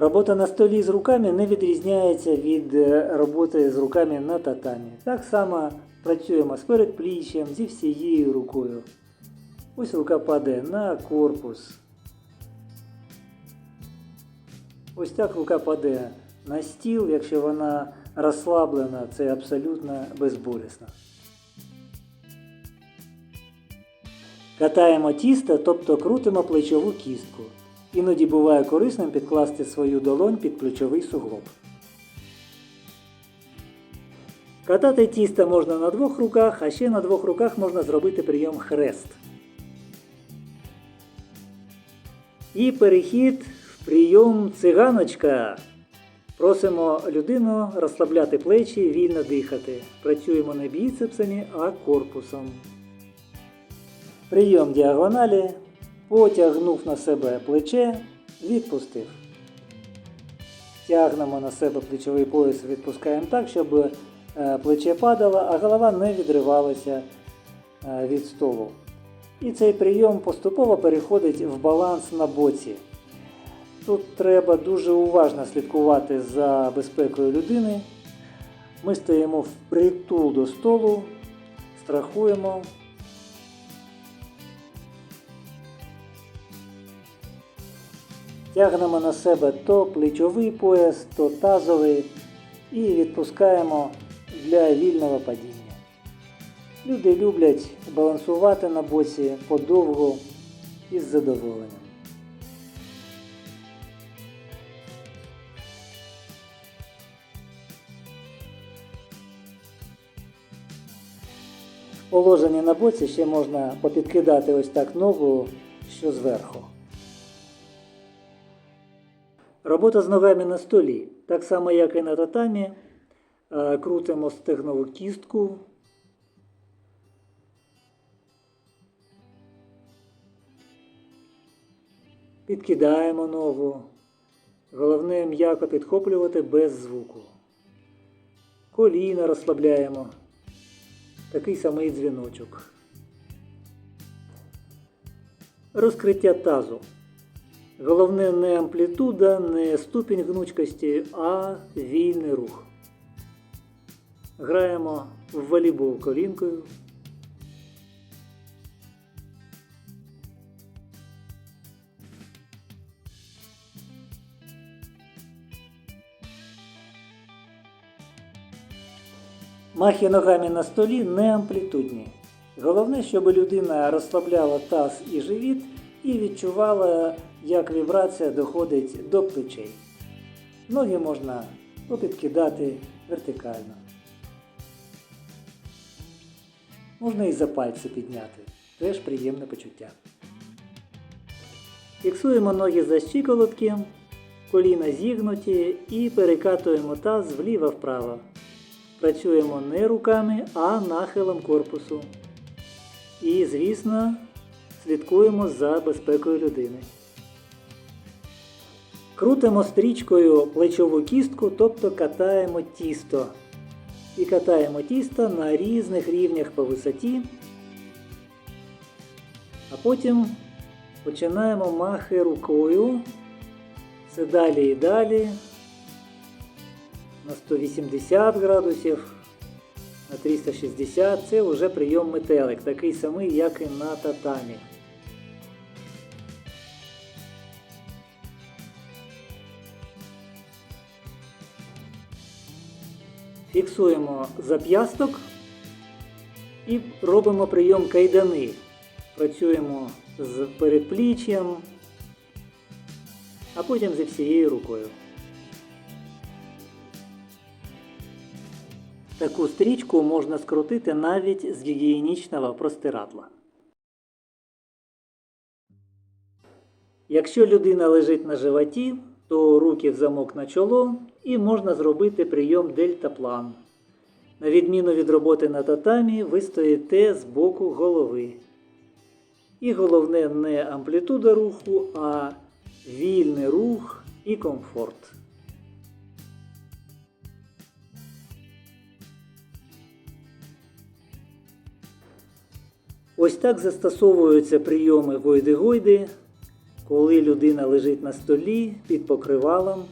Робота на столі з руками не відрізняється від е, роботи з руками на татамі. Так само працюємо з передпліччям, зі всією рукою. Ось рука падає на корпус. Ось так рука падає на стіл, якщо вона розслаблена, це абсолютно безболісно. Катаємо тісто, тобто крутимо плечову кістку. Іноді буває корисним підкласти свою долонь під плечовий суглоб. Катати тісто можна на двох руках, а ще на двох руках можна зробити прийом хрест. І перехід в прийом циганочка. Просимо людину розслабляти плечі, вільно дихати. Працюємо не біцепсами, а корпусом. Прийом діагоналі. Потягнув на себе плече, відпустив. Тягнемо на себе плечовий пояс, відпускаємо так, щоб е, плече падало, а голова не відривалася е, від столу. І цей прийом поступово переходить в баланс на боці. Тут треба дуже уважно слідкувати за безпекою людини. Ми стоїмо впритул до столу, страхуємо. Тягнемо на себе то плечовий пояс, то тазовий і відпускаємо для вільного падіння. Люди люблять балансувати на боці подовго і з задоволенням. В на боці ще можна попідкидати ось так ногу, що зверху. Робота з ногами на столі. Так само, як і на татамі. Е, Крутимо стегнову кістку. Підкидаємо ногу. Головне м'яко підхоплювати без звуку. Коліна розслабляємо. Такий самий дзвіночок. Розкриття тазу. Головне не амплітуда, не ступінь гнучкості, а вільний рух. Граємо в волейбол колінкою. Махи ногами на столі не амплітудні. Головне, щоб людина розслабляла таз і живіт і відчувала, як вібрація доходить до плечей. Ноги можна попідкидати вертикально. Можна і за пальці підняти. Теж приємне почуття. Фіксуємо ноги за щиколотки, коліна зігнуті і перекатуємо таз вліво-вправо. Працюємо не руками, а нахилом корпусу. І, звісно, слідкуємо за безпекою людини. Крутимо стрічкою плечову кістку, тобто катаємо тісто. І катаємо тісто на різних рівнях по висоті. А потім починаємо махи рукою. Все далі і далі. На 180 градусів, на 360 це вже прийом метелик, такий самий, як і на татамі. Фіксуємо зап'ясток і робимо прийом кайдани. Працюємо з передпліччям, а потім зі всією рукою. Таку стрічку можна скрутити навіть з гігієнічного простирадла. Якщо людина лежить на животі, то руки в замок на чоло і можна зробити прийом дельтаплан. На відміну від роботи на татамі, ви стоїте з боку голови. І головне не амплітуда руху, а вільний рух і комфорт. Ось так застосовуються прийоми гойди-гойди, коли людина лежить на столі під покривалом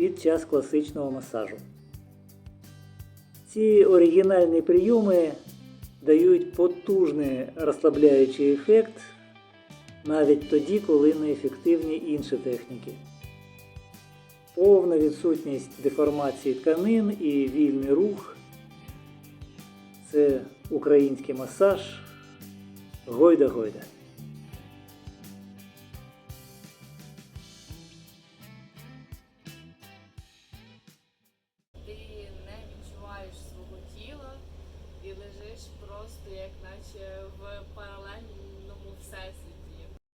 під час класичного масажу. Ці оригінальні прийоми дають потужний розслабляючий ефект навіть тоді, коли неефективні інші техніки. Повна відсутність деформації тканин і вільний рух це український масаж Гойда-Гойда. Лежиш просто як наче в паралельному всесвіті.